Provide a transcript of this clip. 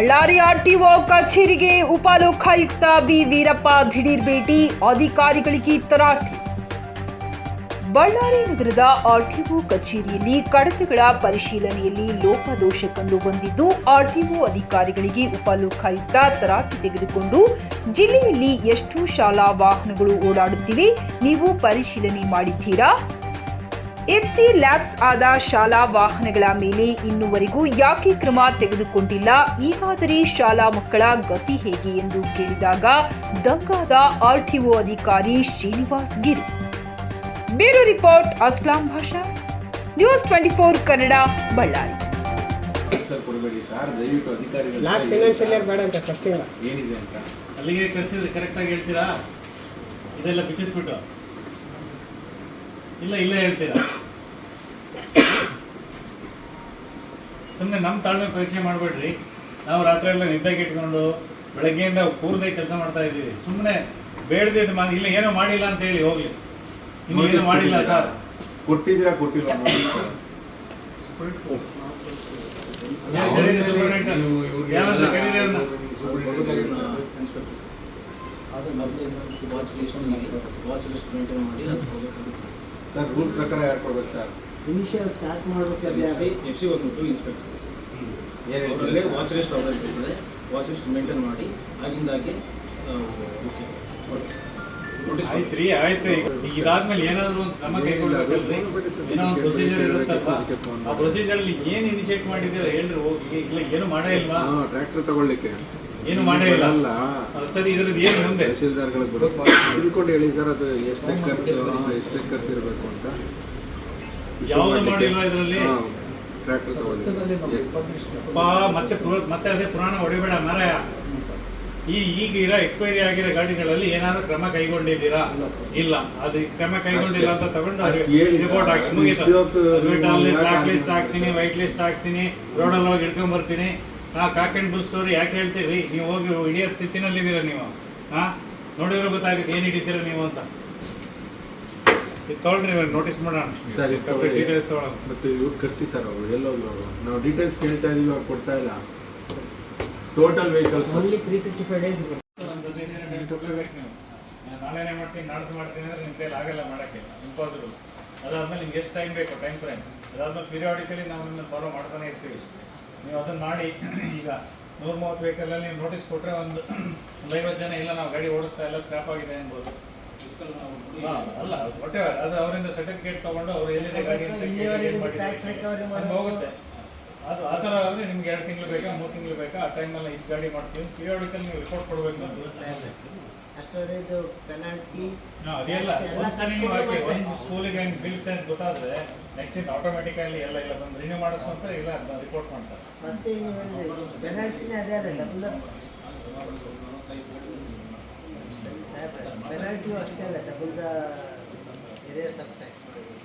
Ballari RTO ಕಚೇರಿಗೆ Upalokayukta B. Veerappa ದಿಢೀರ್ ಭೇಟಿ, ಅಧಿಕಾರಿಗಳಿಗೆ ತರಾಟೆ. ಬಳ್ಳಾರಿ ನಗರದ ಆರ್ಟಿಒ ಕಚೇರಿಯಲ್ಲಿ ಕಡತಗಳ ಪರಿಶೀಲನೆಯಲ್ಲಿ ಲೋಪದೋಷ ಕಂಡು ಬಂದಿದ್ದು, ಆರ್ಟಿಒ ಅಧಿಕಾರಿಗಳಿಗೆ ಉಪಲೋಕಾಯುಕ್ತ ತರಾಟೆ ತೆಗೆದುಕೊಂಡು ಜಿಲ್ಲೆಯಲ್ಲಿ ಎಷ್ಟು ಶಾಲಾ ವಾಹನಗಳು ಓಡಾಡುತ್ತಿವೆ. ನೀವು ಪರಿಶೀಲನೆ ಮಾಡಿದ್ದೀರಾ? ಎಫ್ಸಿ ಲ್ಯಾಬ್ಸ್ ಆದ ಶಾಲಾ ವಾಹನಗಳ ಮೇಲೆ ಇನ್ನುವರೆಗೂ ಯಾಕೆ ಕ್ರಮ ತೆಗೆದುಕೊಂಡಿಲ್ಲ? ಈಗಾದರೆ ಶಾಲಾ ಮಕ್ಕಳ ಗತಿ ಹೇಗೆ ಎಂದು ಕೇಳಿದಾಗ ದಂಗಾದ ಆರ್ಟಿಒ ಅಧಿಕಾರಿ Srinivas Giri. Bureau report Aslam Bhasha. News twenty four Kannada Ballari. Sir sir. ದಯವಿಟ್ಟು ಅಧಿಕಾರಿಗಳು ಲಾಸ್ಟ್ ಫೈನಾನ್ಷಿಯಲ್ ಇಯರ್ ಬೇಡ ಅಂತ ಏನಿದೆ ಅಂತ? ಅಲ್ಲಿಗೆ ಕರೆಸಿದ್ರೆ ಕರೆಕ್ಟಾಗಿ ಹೇಳ್ತೀರಾ? ಇದೆಲ್ಲ ಬಿಚ್ಚಿಸ್ಬಿಟ್ಟು. ಇಲ್ಲ ಇಲ್ಲ ಹೇಳ್ತೀರಾ? ಸುಮ್ಮನೆ ನಮ್ಮ ತಾಳ್ಮೆ ಪರೀಕ್ಷೆ ಮಾಡಬೇಡ್ರಿ. ನಾವು ರಾತ್ರಿ ಎಲ್ಲ ನಿದ್ದೆಗೆ ಇಟ್ಕೊಂಡು ಬೆಳಗ್ಗೆಯಿಂದ ಕೂರದೆ ಕೆಲಸ ಮಾಡ್ತಾ ಇದ್ದೀವಿ. ಸುಮ್ಮನೆ ಬೇಡದಿದ್ದು ಮಾ ಇಲ್ಲ ಏನೋ ಮಾಡಿಲ್ಲ ಅಂತ ಹೇಳಿ ಹೋಗ್ಲಿ. ಇನ್ನು ಏನು ಮಾಡಿಲ್ಲ ಸರ್. ಕೊಟ್ಟಿದ್ದೀರಾ? ಕೊಟ್ಟಿಲ್ಲ? ನೀವು ವಾಚ್ ಲಿಸ್ಟ್ ಮೇಂಟೈನ್ ಮಾಡಿ ಸರ್ ರೂಲ್ ಪ್ರಕಾರ ಯಾರು ಕೊಡ್ಬೇಕು ಸರ್? ಇನಿಷಿಯಲ್ ಸ್ಟಾರ್ಟ್ ಮಾಡೋಕೆ ಎಫ್ ಸಿ ಒಂದು ಟೂ ಇನ್ಸ್ಪೆಕ್ಟರ್ ಏನ್ ಅವರಲ್ಲೇ? ವಾಚ್ ಲಿಸ್ಟ್ ಅವರಲ್ಲಿ ಇರ್ತದೆ. ವಾಚ್ ಲಿಸ್ಟ್ ಮೇಂಟೈನ್ ಮಾಡಿ ಆಗಿಂದಾಗೆ ಓಕೆ ನೋಟಿಸ್ ಆಯ್ತು ರೀ ಆಯ್ತು. ಈಗ ಈಗ ಇದಾದ್ಮೇಲೆ ಏನಾದ್ರು ಒಂದು ಕ್ರಮ ಕೈಗೊಳ್ಬೇಕಲ್ರಿ ಏನೋ ಒಂದು ಪ್ರೊಸೀಜರ್ ಇರುತ್ತಲ್ವಾ? ಆ ಪ್ರೊಸೀಜರ್ ಅಲ್ಲಿ ಏನ್ ಇನಿಷಿಯೇಟ್ ಮಾಡಿದ್ದೀರಾ ಹೇಳ್ರಿ ಹೋಗಿ. ಇಲ್ಲ ಏನು ಮಾಡೇ ಇಲ್ವಾ? ಟ್ರ್ಯಾಕ್ಟರ್ ತಗೊಳ್ಳಿಕ್ಕೆ. ಏನು ಮಾಡೇ ಇಲ್ಲ? ಅಲ್ಲ ಸರಿ ಇದ್ರದ್ದು ಏನು ಮುಂದೆ? ತಹಶೀಲ್ದಾರ್ಗಳಿಗೆ ಬರುತ್ತೆ. ತಿಳ್ಕೊಂಡು ಹೇಳಿ ಸರ್ ಅದು ಎಷ್ಟು ಎಕರ್ಸ್ ಎಷ್ಟು ಎಕರ್ಸ್ ಇರಬೇಕು ಅಂತ. ಯಾವ್ದು ಇದ್ರಲ್ಲಿ? ಮತ್ತೆ ಮತ್ತೆ ಅದೇ ಪುರಾಣ ಹೊಡಿಬೇಡ ಮಾರಾಯ. ಈ ಈಗ ಇರೋ ಎಕ್ಸ್ಪೈರಿ ಆಗಿರೋ ಗಾಡಿಗಳಲ್ಲಿ ಏನಾದ್ರು ಕ್ರಮ ಕೈಗೊಂಡಿದ್ದೀರಾ? ಇಲ್ಲ. ಅದು ಕ್ರಮ ಕೈಗೊಂಡಿಲ್ಲ ಅಂತ ತಗೊಂಡು. ರಿಪೋರ್ಟ್ ಹಾಕಿ ಮುಗೀತು. ಬ್ಲಾಕ್ ಲಿಸ್ಟ್ ಹಾಕ್ತೀನಿ ವೈಟ್ ಲಿಸ್ಟ್ ಹಾಕ್ತೀನಿ ರೋಡಲ್ಲಿ ಹೋಗಿ ಹಿಡ್ಕೊಂಡ್ ಬರ್ತೀನಿ ಆ ಕಾಕ್ ಅಂಡ್ ಬುಲ್ ಸ್ಟೋರಿ ಯಾಕೆ ಹೇಳ್ತೀರಿ? ನೀವು ಹೋಗಿ ಹಿಡಿಯೋ ಸ್ಥಿತಿನಲ್ಲಿದ್ದೀರಾ ನೀವು? ಹಾ ನೋಡಿದ್ರೆ ಗೊತ್ತಾಗುತ್ತೆ ಏನು ಹಿಡಿತೀರಾ ನೀವು ಅಂತ. ತೊಗೊಳ್ರಿ ನೋಟಿಸ್ ಮಾಡೋಣ. ಸರಿ. ಡೀಟೇಲ್ಸ್ ತೊಗೊಳೋಣ. ಮತ್ತೆ ಇವ್ರು ಕರ್ಸಿ ಸರ್ ಅವರು ಎಲ್ಲೋದ್ರು ಅವರು ನಾವು ಡೀಟೇಲ್ಸ್ ಕೇಳ್ತಾ ಇದೀವಿ ಅವ್ರು ಕೊಡ್ತಾ ಇಲ್ಲ. Total vehicles only three sixty five days ನಾಳೆನೇ ಮಾಡ್ತೀನಿ ನಾಡ್ದು ಮಾಡ್ತೀನಿ ಅಂದ್ರೆ ನಿಮ್ಮ ಕೈಲಿ ಆಗಲ್ಲ ಮಾಡೋಕ್ಕೆ ಇಂಪಾಸಿಬಲ್ ಅದಾದ್ಮೇಲೆ ನಿಮ್ಗೆ ಎಷ್ಟು ಟೈಮ್ ಬೇಕು ಟೈಮ್ ಫ್ರೇಮ್ ಅದಾದ್ಮೇಲೆ ಪೀರಿಯಾಡಿಕಲಿ ನಾವು ನಿಮ್ಮನ್ನು ಫಾಲೋ ಮಾಡ್ತಾನೆ ಇರ್ತೀವಿ. ನೀವು ಅದನ್ನು ಮಾಡಿ ಈಗ ನೂರ ಮೂವತ್ತು ವೆಹಿಕಲಲ್ಲಿ ನೀವು ನೋಟಿಸ್ ಕೊಟ್ಟರೆ ಒಂದು ಒಂದು ಐವತ್ತು ಜನ ಇಲ್ಲ ನಾವು ಗಾಡಿ ಓಡಿಸ್ತಾ ಇಲ್ಲ ಸ್ಕ್ರಾಪ್ ಆಗಿದೆ ಅನ್ಬೋದು ಅಲ್ಲ ಒಟ್ಟೆ ಅದು ಅವರಿಂದ ಸರ್ಟಿಫಿಕೇಟ್ ತಗೊಂಡು ಅವ್ರು ಎಲ್ಲಿದೆ ಗಾಡಿ ಅಂತ ಕೇಳಿ ಏನ್ ಮಾಡಿದ್ದಾರೆ. ಅದು ಹೋಗುತ್ತೆ. ಅದು ಆ ಥರ ಆದರೆ ನಿಮ್ಗೆ ಎರಡು ತಿಂಗಳು ಬೇಕಾ ಮೂರು ತಿಂಗಳು ಬೇಕಾ? ಆ ಟೈಮಲ್ಲಿ ಇಷ್ಟು ಗಾಡಿ ಮಾಡ್ತೀವಿ. ಪೀರಿಯಾಡಿಕಲ್ ನೀವು ರಿಪೋರ್ಟ್ ಕೊಡಬೇಕು. ಅಷ್ಟರಲ್ಲಿ ಇದು ಪೆನಾಲ್ಟಿ ಹಾ, ಅದೆಲ್ಲ. ಒಂದ್ಸರಿ ನೀವು ಹಾಕಿ ಒಂದು ಸ್ಕೂಲಿಗೆ ಹೆಂಗೆ ಬಿಲ್ ಚೇಂಜ್ ಗೊತ್ತಾದ್ರೆ ನೆಕ್ಸ್ಟ್ ಇಂದ ಆಟೋಮೆಟಿಕಲ್ಲಿ ಎಲ್ಲ ಇಲ್ಲ ಬಂದು ರಿನ್ಯೂ ಮಾಡಿಸ್ಕೊಂತಾರೆ ಇಲ್ಲ ರಿಪೋರ್ಟ್ ಮಾಡ್ತಾರೆ. ಫಸ್ಟ್ ಏನು ಹೇಳಿದ್ರೆ ಪೆನಾಲ್ಟಿನೇ ಅದೇ ಅಲ್ಲ ಡಬಲ್ పెనాల్టీ వస్తే డబుల్గా వేరే సబ్స్ట్రాక్షన్